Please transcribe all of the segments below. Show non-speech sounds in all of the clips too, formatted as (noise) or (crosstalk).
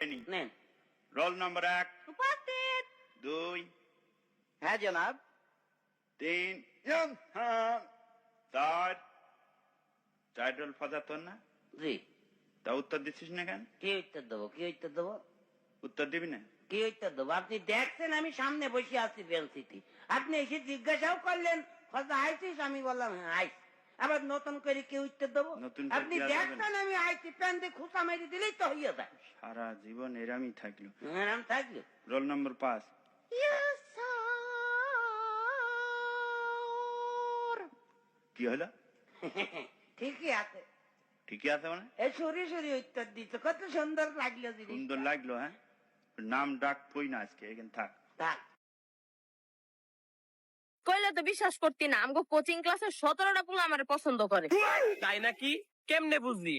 নেন roll number এক. উপস্থিত দুই হ্যাঁ জনাব। তিন। চার চার রোল না? জি। তা উত্তর দিচ্ছিস না কেন? কি উত্তর দেবো? কি উত্তর দেবো? উত্তর দিবি না? কি উত্তর দেবো? আপনি দেখছেন আমি সামনে বসে আছি বেলসিটি আপনি এসে জিজ্ঞাসাও করলেন কথা আইছিস আমি বললাম হ্যাঁ আবার নতুন করে কি উত্তর দেবো? আপনি কি আর হবে না? দেখছেন আমি আইছি খুঁচা মেরে দিলেই তো হইয়া যায়। সারা জীবন এরামই থাকল। এরম থাকল? রোল নম্বর পাঁচ। কি হলো? (laughs) ঠিকই আছে। ঠিকই আছে মানে? এই সরি সরি উত্তর দিচ্ছে কত সুন্দর লাগল সুন্দর লাগল হ্যাঁ? নাম ডাক কই না আজকে এখানে থাক। থাক। তো বিশ্বাস করতি না আমগো কোচিং ক্লাসের সতেরোটা পুলো আমার পছন্দ করে। তাই নাকি? কেমনে বুঝলি?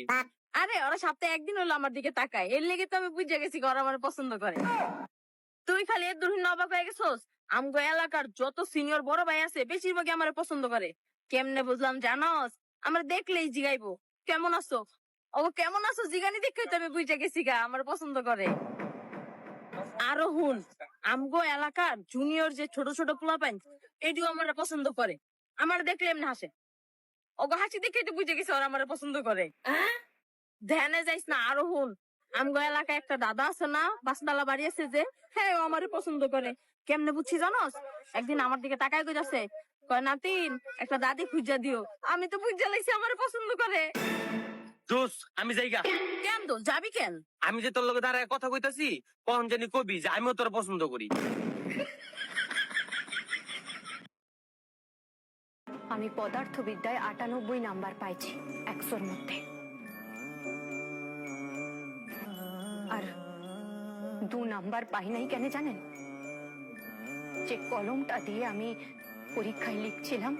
আরে ওরা সপ্তাহে একদিন হলো আমার দিকে তাকায় এর লেগে তো আমি বুঝে গেছি ওরা আমার পছন্দ করে। তুই খালি এর দুর্হিন অবাক হয়ে গেছোস? আমগো এলাকার যত সিনিয়র বড় ভাই আছে বেশিরভাগই আমার পছন্দ করে। কেমনে বুঝলাম জানস? আমরা দেখলেই জিগাইবো। কেমন আছো? ও কেমন আছো? জিগানি দেখে তো আমি বুঝে গেছি গা আমার পছন্দ করে। আরও হুন আমগো এলাকার জুনিয়র যে ছোট ছোট পোলা পাইন এটিও আমার পছন্দ করে। আমার দেখলে এমনি হাসে। ওগো হাসি দেখে তো বুঝে গেছে ওরা আমার পছন্দ করে। ধ্যানে যাইস না আরও হুন। আমগো এলাকায় একটা দাদা আছে না বাসডালা বাড়ি আছে যে হ্যাঁ ও আমারে পছন্দ করে। কেমনে বুঝছি জানোস? একদিন আমার দিকে তাকায় যাচ্ছে কয় নাতিন একটা দাদি খুঁজা দিও। আমি তো বুঝা লাইছি আমার পছন্দ করে। দোষ আমি যাইগা। কেন তো যাবি কেন? আমি যে তোর লগে দাঁড়ায় কথা কইতাছি কখন জানি কবি যে আমিও তোর পছন্দ করি। আমি পদার্থবিদ্যায় আটানব্বই নাম্বার পাইছি একশোর মধ্যে। আর দু নাম্বার পাই নাই কেন জানেন? যে কলমটা দিয়ে আমি পরীক্ষায় লিখছিলাম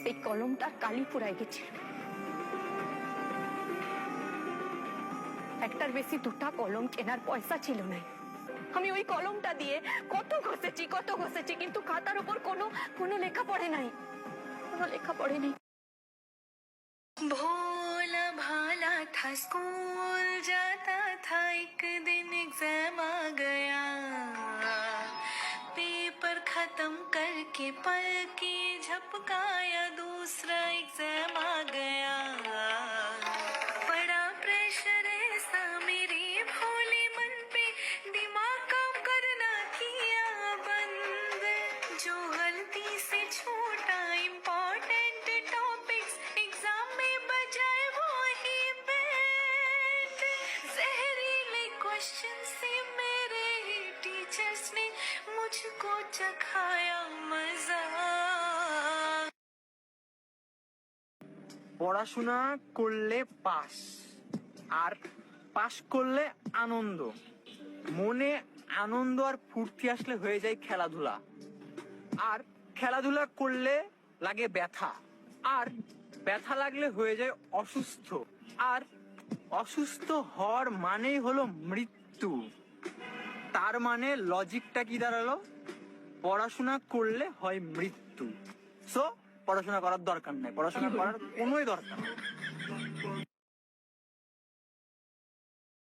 সেই কলমটা কালি পুরাই গেছিল। একটার বেশি দুটা কলম কেনার পয়সা ছিল না আমি ওই কলমটা দিয়ে কত ঘষেছি কত ঘষেছি কিন্তু খাতার উপর কোনো কোনো লেখা পড়ে নাই কোনো লেখা পড়ে নাই भोला भाला था स्कूल जाता था एक दिन एग्जाम आ गया पेपर खत्म करके पल की झपकाया दूसरा एग्जाम आ गया मुझको चखाया मजा পড়াশোনা করলে পাস আর পাস করলে আনন্দ মনে আনন্দ আর ফুর্তি আসলে হয়ে যায় খেলাধুলা আর খেলাধুলা করলে লাগে ব্যথা আর ব্যথা লাগলে হয়ে যায় অসুস্থ আর অসুস্থ হওয়ার মানেই হলো মৃত্যু তার মানে লজিকটা কি দাঁড়াল? পড়াশোনা করলে হয় মৃত্যু। সো পড়াশোনা করার দরকার নাই। পড়াশোনা করার কোনোই দরকার